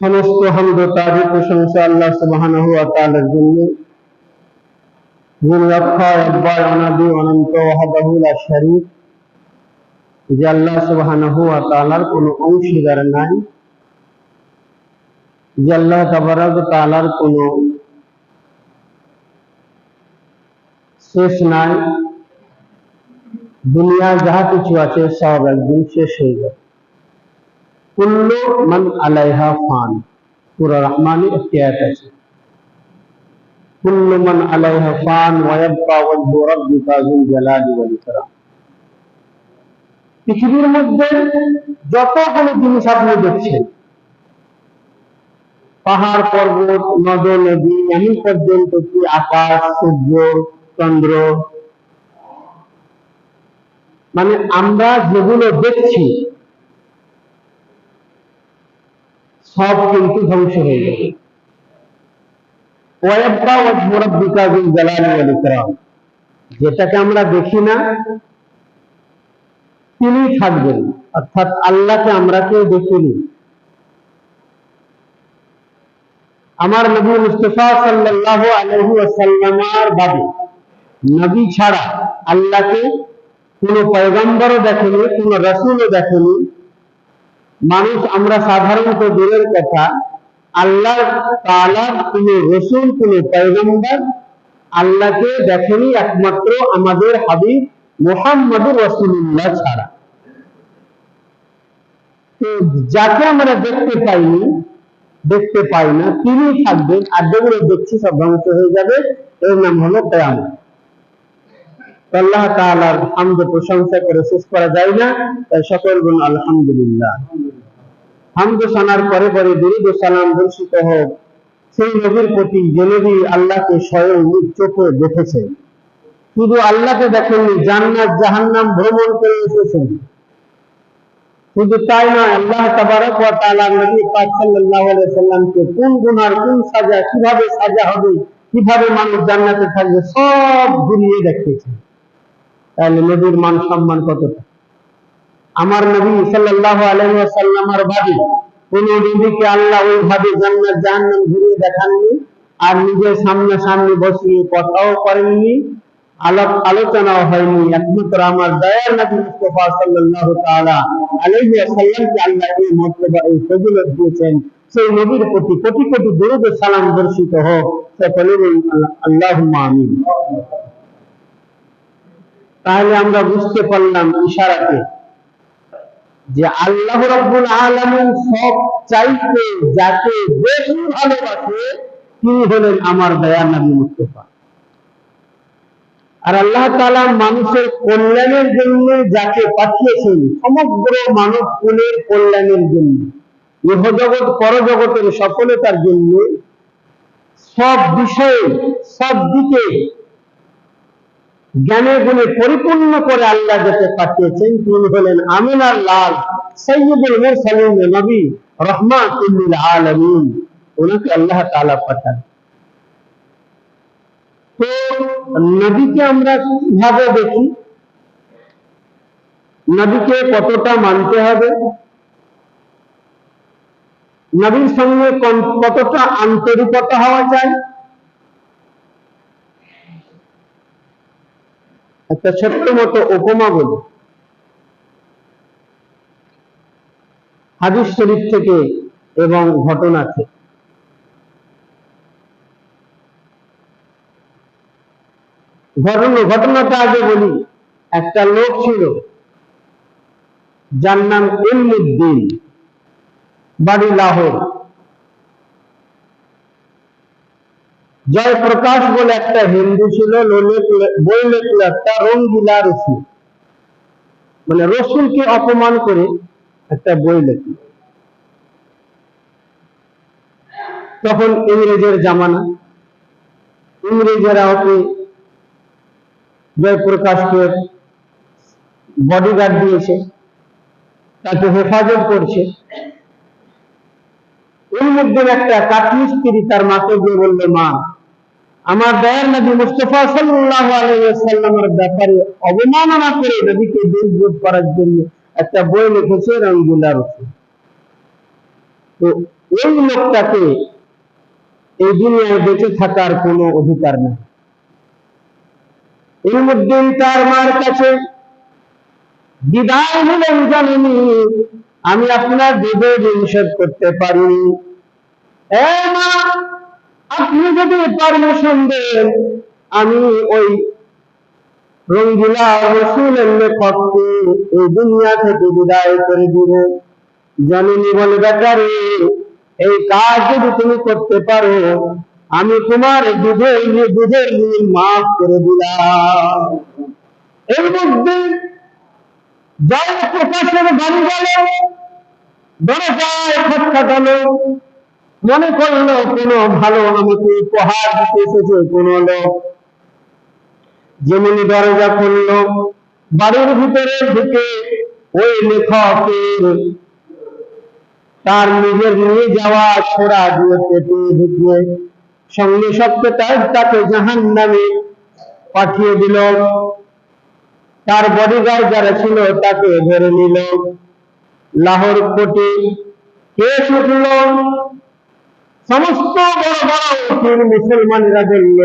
সমস্ত হামদ ও তারিফ প্রশংসা আল্লাহ সুবহানাহু ওয়া তাআলার জন্য। যিনি অক্ষয়, অব্যয়, অনাদি, অনন্ত ওয়াহদাহু লা শারীক, যে আল্লাহ সুবহানাহু ওয়া তাআলার কোনো অংশীদার নাই, যে আল্লাহ তাবারক ওয়া তাআলার কোনো শেষ নাই দুনিয়া যাহা কিছু আছে সব একদিন শেষ হয়ে যাবে কুল্লু মান আলাইহা ফান পুরা রহমানি একটি আয়াত আছে কুল্লু মান আলাইহা ফান ওয়া ইয়াবকা ওয়াজহু রাব্বিকা যুল জালালি ওয়াল ইকরাম পৃথিবীর মধ্যে যতগুলো জিনিস আপনি দেখছেন পাহাড় পর্বত নদ নদী এমন পর্যন্ত কি আকাশ সূর্য চন্দ্র মানে আমরা যেগুলো দেখছি, সব কিন্তু ধ্বংস হয়ে যাবে যেটাকে আমরা দেখি না, তিনি থাকবেন, অর্থাৎ আল্লাহকে আমরা কেউ দেখিনি। আমার নবী মুস্তফা সাল্লাল্লাহু আলাইহি ওয়াসাল্লামার বাদে, নবী ছাড়া আল্লাহকে কোনো পয়গম্বরও দেখেনি, কোনো রাসূলও দেখেনি। মানুষ আমরা সাধারণত দূরের কথা, আল্লাহ তাআলার কোনো রসুল, কোনো পয়গম্বর আল্লাহকে দেখেনি একমাত্র আমাদের হাবিব মুহাম্মদুর রাসূলুল্লাহ ছাড়া। যাকে আমরা দেখতে পাইনি, দেখতে পাই না, তিনি থাকবেন, আর যেগুলো দেখছি সব ধ্বংস হয়ে যাবে, এর নাম হলো কেয়ামত। আল্লাহ তাআলার হামদ প্রশংসা করে শেষ করা যায় না, তাই সকল গুণ আলহামদুলিল্লাহ। হামদ শোনার পরে পরে দরুদ ও সালাম বর্ষিত হোক, সেই নবীর প্রতি যে নবী আল্লাহকে স্বয়ং নিজ চোখে দেখেছেন শুধু আল্লাহকে দেখেননি, জান্নাত, জাহান্নাম ভ্রমণ করে এসেছেন। শুধু তাই নয়, আল্লাহ তাবারক ওয়া তাআলা নবী পাক সাল্লাল্লাহু আলাইহি সাল্লামকে কোন গুনার কোন সাজা, কীভাবে সাজা হবে, কীভাবে মানুষ জান্নাতে থাকবে, সব ঘুরিয়ে দেখিয়েছেন। তাহলে নবীর মান সম্মান কতটা? আমার নবী ওয়াসাল্লামের বাদে, কোন নবীকে আল্লাহ ওইভাবে জান্নাত জাহান্নাম ঘুরিয়ে দেখাননি আর নিজের সামনে সামনে বসিয়ে কথাও করেননি আলোক আলোচনাও হয়নি। একমাত্র আমার দয়ার নবী মুস্তাফা আল্লাহ এই ফজিলত দিয়েছেন। সেই নবীর প্রতি কোটি কোটি সালাম বর্ষিত হোক। আমিন। তাহলে আমরা বুঝতে পারলাম ইশারাতে যে আল্লাহ রাব্বুল আলামিন সব চাইতে যাকে বেশি ভালোবাসে তিনি হলেন আমার দয়ার নবী মুস্তাফা। আর আল্লাহ তালা মানুষের কল্যাণের জন্য যাকে পাঠিয়েছেন, সমগ্র মানব কুলের কল্যাণের জন্য, ইহজগৎ পরজগতের সফলতার জন্য, সব বিষয়ে, সব দিকে জ্ঞানে গুণে পরিপূর্ণ করে আল্লাহ যাকে পাঠিয়েছেন, তিনি হলেন আমিনার লাল সৈয়দুল মুরসালিন নবী রহমাতুল্লিল আলামিন। ওনাকে আল্লাহ তাআলা পাঠান। তো নবীকে আমরা কীভাবে দেখি? নবীকে কতটা মানতে হবে? নবীর সঙ্গে কতটা আন্তরিকতা হওয়া চাই একটা ছোট্ট মতো উপমা বলি। হাদিস শরীফ থেকে এবং ঘটনা থেকে। ঘটনা, ঘটনাটা আগে বলি। একটা লোক ছিল, যার নাম ইলমুদ্দিন বাড়ি লাহোর। জয়প্রকাশ বলে একটা হিন্দু ছিল বই লেখল একটা রঙ্গিলা রসুল। মানে রসুলকে অপমান করে একটা বই লেখল তখন ইংরেজের জামানা। ইংরেজেরা ওকে জয়প্রকাশকে বডিগার্ড দিয়েছে। তাকে হেফাজত করছে। এর মধ্যে একটা কাঠমিস্ত্রি তার মাকে গিয়ে বলল, মা, আমার দয়ার নবী মুস্তফা সাল্লাল্লাহু আলাইহি ওয়াসাল্লামের ব্যাপারে অবমাননা করে নবীকে দুর্বোধ করার জন্য একটা বই লিখেছে রঙ্গিলা রসুল। তো এই লোকটাকে এই দুনিয়ায় বেঁচে থাকার কোনো অধিকার নেই। ইলমুদ্দিন তার মার কাছে বিদায় হলেন জানেনি আমি আপনার দুধে নিষেধ করতে পারি। আপনি যদি পারমিশন দেন আমি ওই রঙ্গিলা রসুলের লেখককে এই দুনিয়া থেকে বিদায় করে দিব। বলে এই কাজ যদি তুমি করতে পারো, আমি তোমার দুধের দুধের মাফ করে দিলাম। এর মধ্যে মনে করল, কোনো ভালো আমাকে উপহার দিতে এসেছে, কোনো লোক। যেমনি দরজা খুললো, বাড়ির ভিতরে ঢুকে ওই লেখকের তার নিজের নিয়ে যাওয়া ছোড়া দিয়ে পেটে ঢুকিয়ে সঙ্গে তার তাকে জাহান নামে পাঠিয়ে দিল। তার বডিগার্ড যারা ছিল তাকে ধরে নিল। লাহোর কোর্টে কেস উঠল সমস্ত বড় বড় উকিল মুসলমানেরা বলল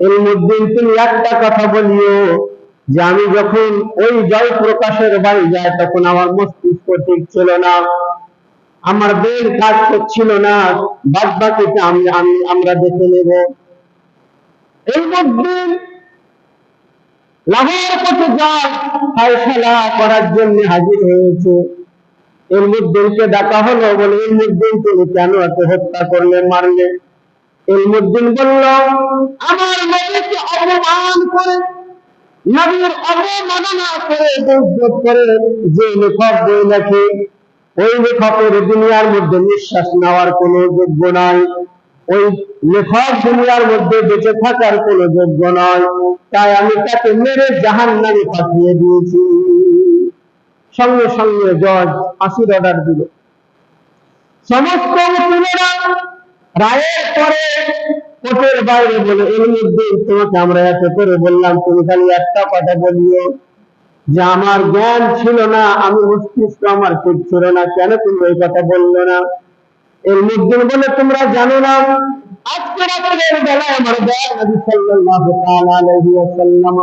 এর মধ্যে তুমি একটা কথা বলিও যে আমি যখন ওই জয় প্রকাশের বাড়ি যাই তখন আমার মস্তিষ্ক ঠিক ছিল না। আমার বের কাজ করছিল না। বাদ বাকিটা আমি, আমরা দেখে নেব। এর মধ্যে লাহোর পথে ফায়সালা করার জন্য হাজির হয়েছে। এর মধ্যে ডাকা হলো বলে এর মধ্যে কেন এত হত্যা করলে, মারলে? বলল, আমার অপমান করে, নবীর করে বেইজ্জত করে যে লেখক বই লেখে, ওই লেখকের দুনিয়ার মধ্যে নিঃশ্বাস নেওয়ার কোনো যোগ্য নাই। ওই লেখক দুনিয়ার মধ্যে বেঁচে থাকার কোনো যোগ্য নয়। তাই আমি তাকে মেরে জাহান নামে পাঠিয়ে দিয়েছি। সঙ্গে সঙ্গে জজ ফাঁসির অর্ডার দিল। সমস্ত রায়ের পরে কোর্টের বাইরে বলে এর মধ্যে তোমাকে আমরা এত করে বললাম, তুমি খালি একটা কথা বলিও যে আমার জ্ঞান ছিল না, আমি মস্তিষ্ক আমার ঠিক ছিল না। কেন তুমি ওই কথা বলল না? মধ্যে বলে, তোমরা জানো না আজকে রাতের বেলায় আমার দয়াল নবী সাল্লাল্লাহু তাআলা আলাইহি ওয়াসাল্লাম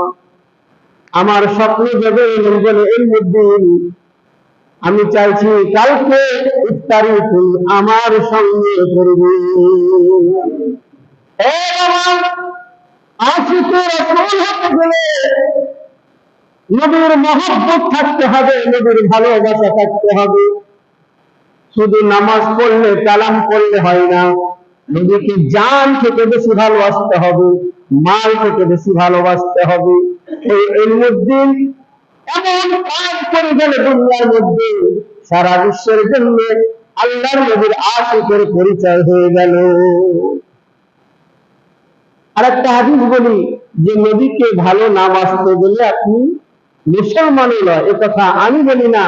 আমার স্বপ্ন বলে আমি চাইছি কালকে ইফতারি তুই আমার সঙ্গে করবি। এ বাবা আশিকে রাসূল হতে গেলে নবীর মহব্বত থাকতে হবে, নবীর ভালোবাসা থাকতে হবে। শুধু নামাজ পড়লে, কালাম পড়লে হয় না। নবীকে জান থেকে বেশি ভালোবাসতে হবে, মাল থেকে বেশি ভালোবাসতে হবে। এই ইলমুদ্দিন এমন কাজ করে গেল দুনিয়ার মধ্যে, সারা বিশ্বের জন্য আল্লাহর নবীর আশিকের পরিচয় হয়ে গেল। আরেকটা হাদিস বলি যে, নবীকে ভালো নাম আসতে গেলে আপনি মুসলমানই নয়। এ কথা আমি বলি না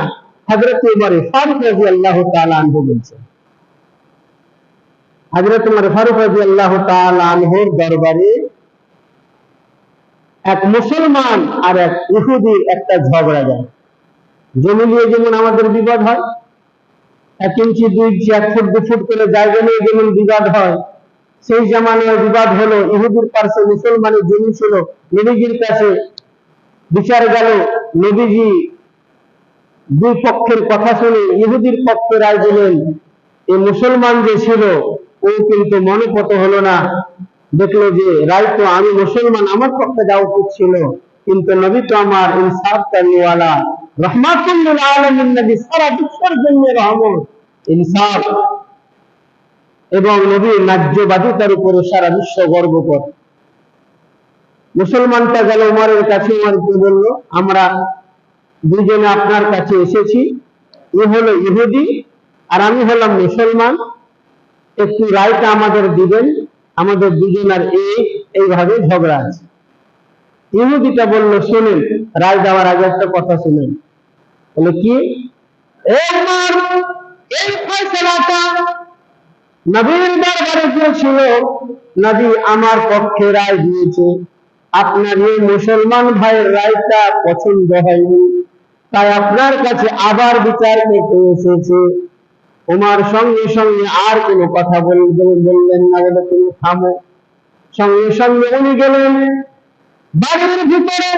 হজরত উমর ফারুক রাজি আল্লাহ আনহু বলছেন। হজরত উমর ফারুক রাজি আল্লাহ আনহুর দরবারে এক মুসলমান আর এক একটা ঝগড়া যায়। জমি নিয়ে যেমন আমাদের বিবাদ হয়, এক ইঞ্চি, দুই ইঞ্চি, এক ফুট, দু ফুট করে জায়গা নিয়ে যেমন বিবাদ হয়, সেই জামানায় বিবাদ হলো, ইহুদির পার্শ্বে মুসলমানের জমি ছিল, নবীজির কাছে বিচার গেল, নবীজি দুই পক্ষের কথা শুনে ইহুদির পক্ষে রায় দিলেন এই মুসলমান যে ছিল, ও কিন্তু মনোপত হলো না। দেখল যে, রায় তো আমি মুসলমান, আমার পক্ষে দেওয়া উচিত ছিল। কিন্তু নবী তো আমার ইনসাফ রহমাতুল্লিল আলামিন নবী সারা বিশ্বের জন্য রহমত, ইনসাফ। এবং ন্যায্যবাদিতার উপরে সারা বিশ্ব গর্ব মুসলমানটা গেল উমারের কাছে উমারকে বলল, আমরা দুজনে আপনার কাছে এসেছি। এ হলো ইহুদি, আর আমি হলাম মুসলমান। একটু রায়টা আমাদের দিবেন। আমাদের দুজনের এই, এইভাবে ঝগড়া আছে। ইহুদিটা বলল, শুনেন, রায় দেওয়ার আগে একটা কথা শুনেন। বলে, কি? নবীর দরবারে গিয়েছিল। নবী আমার পক্ষে রায় দিয়েছে। আপনার এই মুসলমান ভাইয়ের রায়টা পছন্দ হয়নি। তাই আপনার কাছে আবার বিচার করতে এসেছে। ওমার সঙ্গে সঙ্গে আর কোনো কথা বললেন না বলে তুমি থামো। সঙ্গে সঙ্গে উনি গেলেন। বাড়ির ভিতরে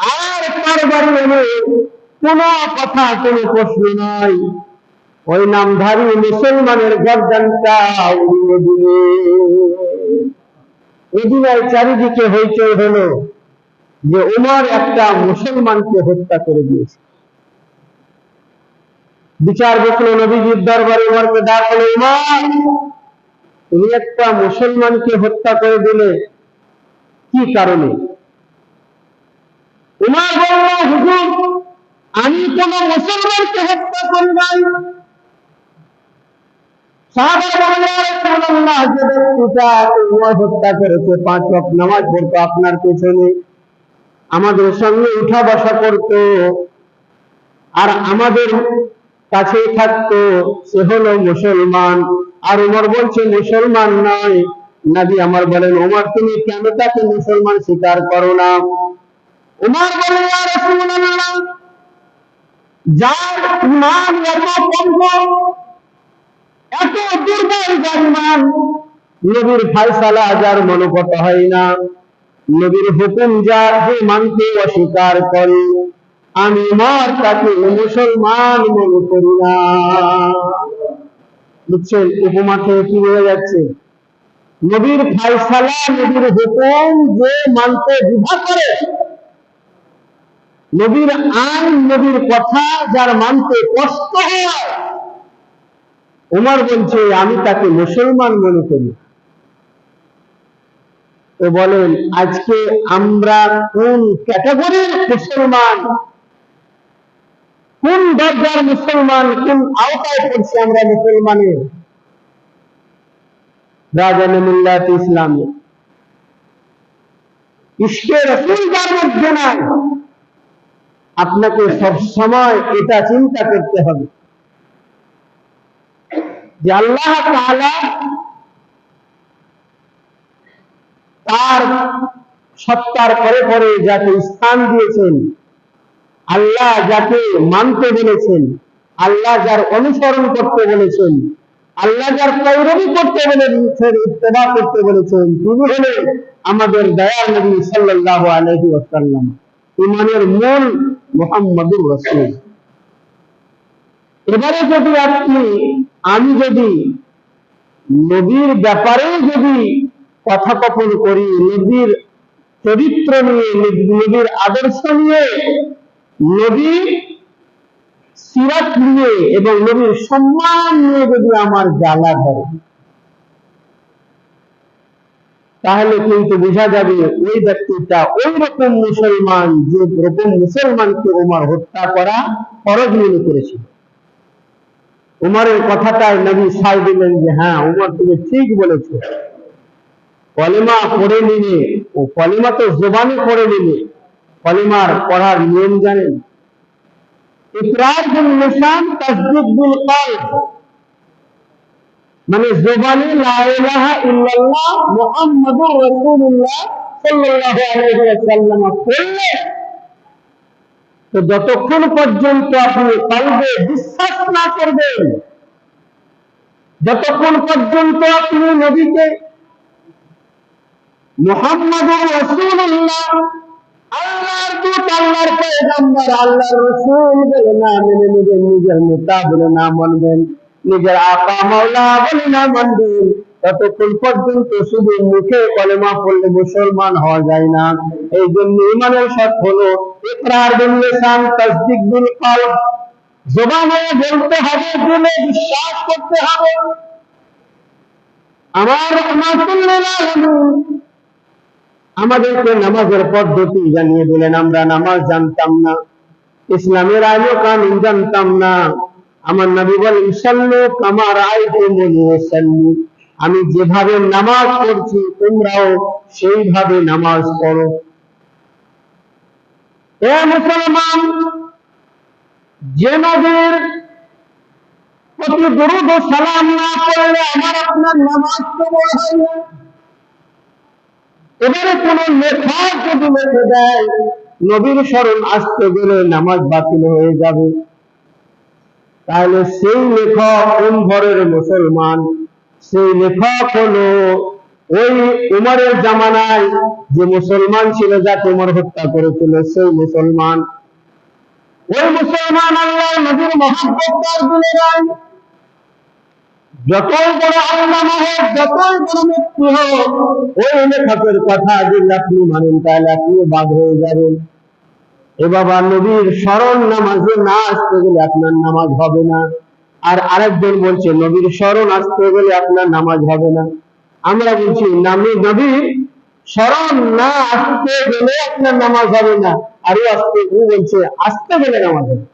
আর এনে কোনো কথা, কোনো প্রশ্ন নয় ওই নামধারী মুসলমানের গর্দানটা উড়িয়ে দিলে এদিনায় চারিদিকে হইচই হলো। যে উমর একটা মুসলমানকে হত্যা করে দিয়েছে। বিচার বসল নবীজির দরবারে উমরকে ডাক হলো উমর তুমি একটা মুসলমানকে হত্যা করে দিলে কি কারণে? উমর বলল হুজুর আমি কোন মুসলমানকে হত্যা করি নাই। সাহাবারা বলল, "ইয়া রাসূলুল্লাহ, যে ব্যক্তিটা উমর হত্যা করেছে পাঁচ ওয়াক্ত নামাজ পড়তো আপনার পেছনে আমাদের সঙ্গে উঠা বসা করতো। আর আমাদের কাছেই থাকতো সে হলো মুসলমান। আর উমর বলছে মুসলমান নয়। নাবি আমার বলেন উমর তুমি কেন তাকে মুসলমান স্বীকার করো না? উমর বলে "ইয়া রাসূলুল্লাহ, যার ইমান এত কমজোর এত দুর্বল যার ইমান নবীর ফায়সালা যার মনোগত হয় না। নবীর হুকুম যার যে মানতে অস্বীকার করে। আমি মর তাকে মুসলমান মনে করি না। বুঝছেন, উপমা থেকে কি বোঝা যাচ্ছে? নবীর ফায়সালা, নবীর হুকুম যে মানতে দ্বিধা করে, নবীর আইন, নবীর কথা যার মানতে কষ্ট হয় উমর বলছে, আমি তাকে মুসলমান মনে করি তো বলেন, আজকে আমরা কোন ক্যাটাগরির মুসলমান? কোন দরজার মুসলমান? কোন আওতায় পড়ছি আমরা মুসলমানের রাজান মিল্লাত ইসলামে। ইশকে রসুল যার মধ্যে নাই। আপনাকে সব সময় এটা চিন্তা করতে হবে যে আল্লাহ তাআলা তার সত্তার পরে পরে যাকে স্থান দিয়েছেন, আল্লাহ যাকে মানতে বলেছেন, আল্লাহ যার অনুসরণ করতে বলেছেন, আল্লাহ যার পৌরবী করতে বলেছেন, ইত্তেবা করতে বলেছেন, তিনি হলেন আমাদের দয়াল নবী সাল্লাল্লাহু আলাইহি ওয়াসাল্লাম। ইমানের মূল মুহাম্মাদুর রাসূল। এবারে যদি আপনি, আমি যদি নবীর ব্যাপারে যদি কথোপকথন করি, নবীর চরিত্র নিয়ে, নবীর আদর্শ নিয়ে, নবীর সিরাত নিয়ে এবং নবীর সম্মান নিয়ে যদি আমার জ্বালা ধরে, তাহলে কিন্তু বোঝা যাবে ওই ব্যক্তিটা ওই রকম মুসলমান যে রকম মুসলমানকে ওমার হত্যা করা ফরজ মনে করেছিল উমরের কথাটাই নবী সাই দিলেন যে হ্যাঁ উমর তুমি ঠিক বলেছ। কলিমা পড়ে নিলে ও কলিমা তো জোবানি পড়ে নিলে কলিমার পড়ার নিয়ম জানেন? ইকরার বিল লিসান তাসদিক বিল কলব। মানে জোবানি লা ইলাহা ইল্লাল্লাহ মুহাম্মাদুর রাসূলুল্লাহ সাল্লাল্লাহু আলাইহি ওয়াসাল্লাম তো যতক্ষণ পর্যন্ত আপনি কলবে বিশ্বাস না করবেন, যতক্ষণ পর্যন্ত আপনি নবীকে নিজের আকা মাওলা বলে না মানবেন। ততক্ষণ পর্যন্ত শুধু মুখে কলেমা পড়লে মুসলমান হওয়া যায় না। এই জন্য ইমানের শর্ত হলো ইকরার বলতে হবে দিলে বিশ্বাস করতে হবে। আমার আমাদেরকে নামাজের পদ্ধতি জানিয়ে দিলেন, আমরা নামাজ জানতাম না, ইসলামের আইন কানুন জানতাম না। আমার নবী বলেন, সাল্লু কামার সাল্লু আমি যেভাবে নামাজ পড়ছি, তোমরাও সেইভাবে নামাজ পড়ো। এ মুসলমান, যে নবীর প্রতি দরুদ সালাম না পড়লে আমার আপনার নামাজ কবল হয় না। এবারে কোন লেখক যদি লিখে দেয়, নবীর স্মরণ আসতে গেলে নামাজ বাতিল হয়ে যাবে। তাহলে সেই লেখক ঘরের মুসলমান, সেই লেখক হলো ওই উমরের জামানায় যে মুসলমান ছিল, যাকে উমর হত্যা করেছিল, সেই মুসলমান। ওই মুসলমান আল্লাহ নবীর মহাব্বত তার দিলে যতই বড় আল্লাহ হোক, যতই বড় হোক, ওই লেখকের কথা যদি আপনি মানেন তাহলে আপনি বাদ হয়ে যাবেন এ বাবা নবীর স্মরণ নামাজে না আসতে গেলে আপনার নামাজ হবে না। আর আরেকজন বলছে, নবীর স্মরণ আসতে গেলে আপনার নামাজ হবে না। আমরা বলছি, নামি নবীর স্মরণ না আসতে গেলে আপনার নামাজ হবে না। আর আসতে বলছে, আসতে গেলে নামাজ হবে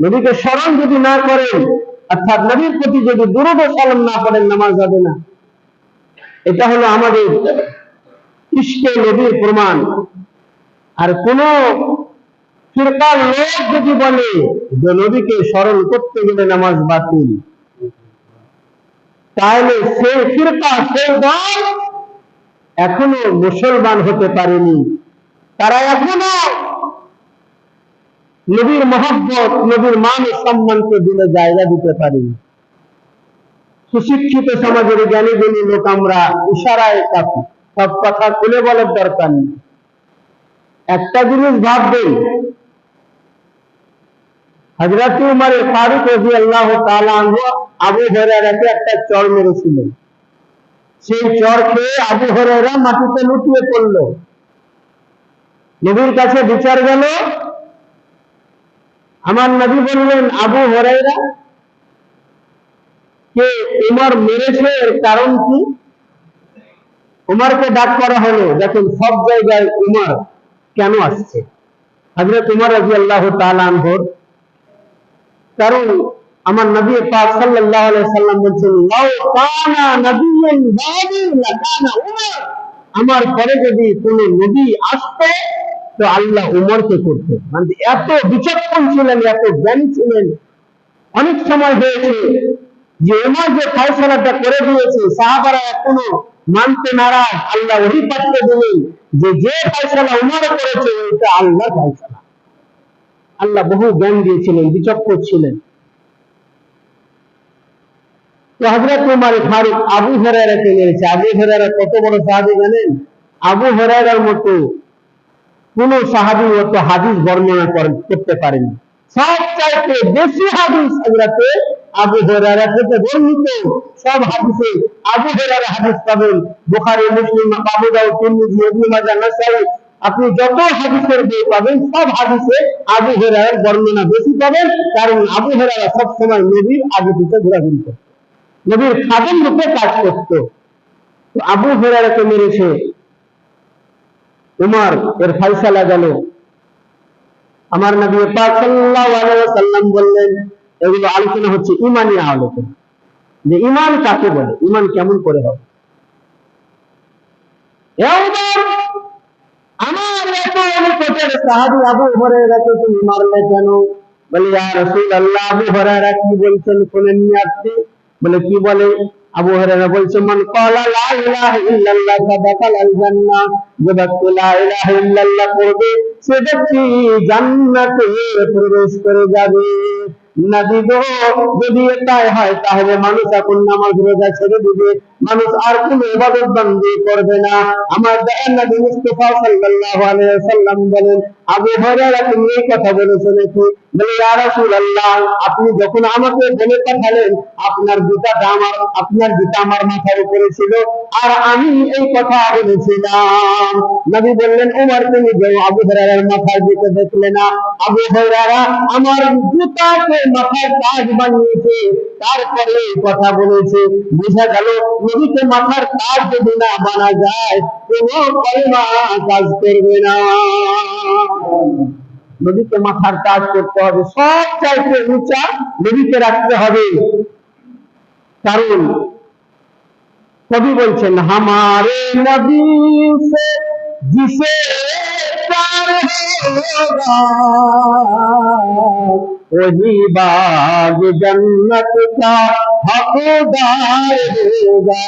নবীকে স্মরণ যদি না করেন অর্থাৎ নবীর প্রতি যদি দুরূহ সালাম না করেন নামাজ হবে না। এটা হলো আমাদের ইষ্টে নবীর প্রমাণ। আর কোন ফিরকার লোক যদি বলে যে নবীকে স্মরণ করতে গেলে নামাজ বাতিল, তাহলে সে ফিরকা সেই দল এখনও মুসলমান হতে পারেনি। তারা এখনও নবীর মহব্বত নবীর মান ও সম্মানকে দিলে জায়গা দিতে পারেনি সুশিক্ষিত সমাজের জ্ঞানী জ্ঞানী লোক আমরা ইশারায় কাপি সব কথা খুলে বলার দরকার নেই একটা জিনিস ভাববেন হজরত উমর ফারুক রাজি আল্লাহ আবু হরারাকে একটা চর মেরেছিলেন সেই চর খেয়ে আবু হরারা মাটিতে লুটিয়ে পড়ল। নবীর কাছে বিচার গেল আমার নবী বললেন, আবু হরাইরা কে উমর মেরেছে এর কারণ কি? উমরকে ডাক করা হলো, দেখুন, সব জায়গায় উমর কেন আসছে? হজরত উমর রাজি আল্লাহ তালানহর কারণ আমার নবী পাক সাল্লাল্লাহু আলাইহি সাল্লাম বলছেন, লাউ কানা নাবিয়্যুন বাদি লাকানা উমর। আমার পরে যদি কোন নবী আসতো তো আল্লাহ উমরকে করতে মানে এত বিচক্ষণ ছিলেন, এত জ্ঞানী ছিলেন। অনেক সময় হয়েছে যে উমর যে ফয়সালাটা করে দিয়েছে, সাহাবারা এখনও মানতে নারাজ। আল্লাহ ওহি পাত্র দিলেন যে যে ফয়সালা উমর করেছে এটা আল্লাহ ফয়সালা। আল্লাহ বহু জ্ঞান দিয়েছিলেন, বিচক্ষণ ছিলেন। তো হজরত উমার ফারুক আবু হরারাকে মেরেছে। আবু হরারা কত বড় সাহাবি জানেন? আবু হরারার মতো কোন সাহাবি মতো হাদিস বর্ণনা করেন করতে পারেনি। সব চাইতে বেশি হাদিস হজরতে আবু হরারা থেকে বর্ণিত। সব হাদিসে আবু হরারা হাদিস পাবেন। বুখারী, মুসলিম, আবু দাউদ, তিরমিজি, ইবনে মাজাহ, নাসাই। আপনি যত হাদিসের বই পাবেন, সব হাদিসে আবু হেরার বর্ণনা বেশি পাবেন। কারণ আবু হেরারা সব সময় নবীর আগে পিছে ঘোরাঘুরি করত। নবীর খাদেম রূপে কাজ করত। আবু হেরারাকে মেরেছে উমার, এর ফাইসালা গেল আমার নবী পাক সাল্লাল্লাহু আলাইহি ওয়াসাল্লাম বললেন, এগুলো আলোচনা হচ্ছে ইমানি আলোচনা যে ইমান কাকে বলে? ইমান কেমন করে হবে আমার সাহাবি আবু বলে, ইয়া রাসূলুল্লাহ, আবু কি বলছেন আপনি? বলে, কি বলে? আবু হুরায়রা বলছে মান ক্বালা লা ইলাহা ইল্লাল্লাহ ফাদাখাল আল জান্নাহ। যে ব্যক্তি লা ইলাহা ইল্লাল্লাহ পড়বে, সে ব্যক্তি জান্নাতে প্রবেশ করে যাবে। নবী গো, যদি এটাই হয়, তাহলে মানুষ এখন নামাজ রোজা ছেড়ে দিবে। মানুষ আর কোনো ইবাদত বন্দী করবে না। আমার দয়ার নবী মুস্তাফা সাল্লাল্লাহু আলাইহি ওয়াসাল্লাম বলেন আবু হুরায়রা তুমি কথা বলেছ নাকি বলে, ইয়া রাসূলুল্লাহ, আপনি যখন আমাকে বলে পাঠালেন, আপনার জুতাটা আমার, আপনার জুতা আমার মাথার উপরে ছিল, আর আমি এই কথা বলেছিলাম। নবী বললেন, উমর, তুমি যাও আবু হুরায়রার মাথার দিকে দেখলে না, আবু হুরায়রা আমার জুতাকে মাথার তাজ বানিয়েছে, তারপরে এই কথা বলেছে। বোঝা গেল, নবীকে মাথার তাজ যদি না বানা যায়, কোনো কলমা কাজ করবে না। নদীকে মাথার কাজ করতে হবে সব চাইতে উঁচা নদীকে রাখতে হবে কারণ কবি বলছেন হামারে নবী সে जिसे प्यार होगा वही बाग जन्नत का हकदार होगा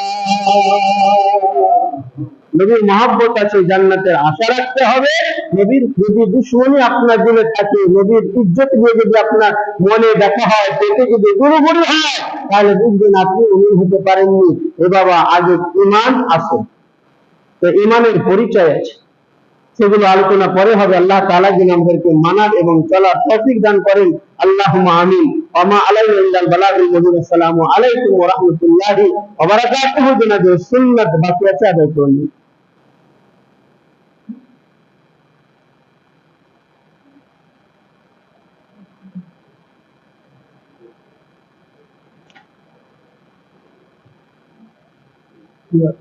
নবীর মহাব্বত আছে জান্নাতের আশা রাখতে হবে। নবীর যদি দুশ্মনী আপনার দিলে থাকে, নবীর ইজ্জত নিয়ে যদি আপনার মনে দেখা হয়, পেটে যদি গুরুগুরু হয়, তাহলে বুঝবেন আপনি অমীর হতে পারেননি। এ বাবা আগে ইমান আছে। তো ইমানের পরিচয় আছে। সেগুলো আলোচনা পরে হবে। আল্লাহ তাআলা যেন আমাদেরকে মানার এবং চলার তৌফিক দান করেন, আল্লাহুম্মা আমিন। ওমা আলাইনা ইল্লাল বালাগুল মুবিন আসসালামু আলাইকুম ওয়া রাহমাতুল্লাহি ওয়া বারাকাতুহু। জনাবে সুন্নাত Yeah.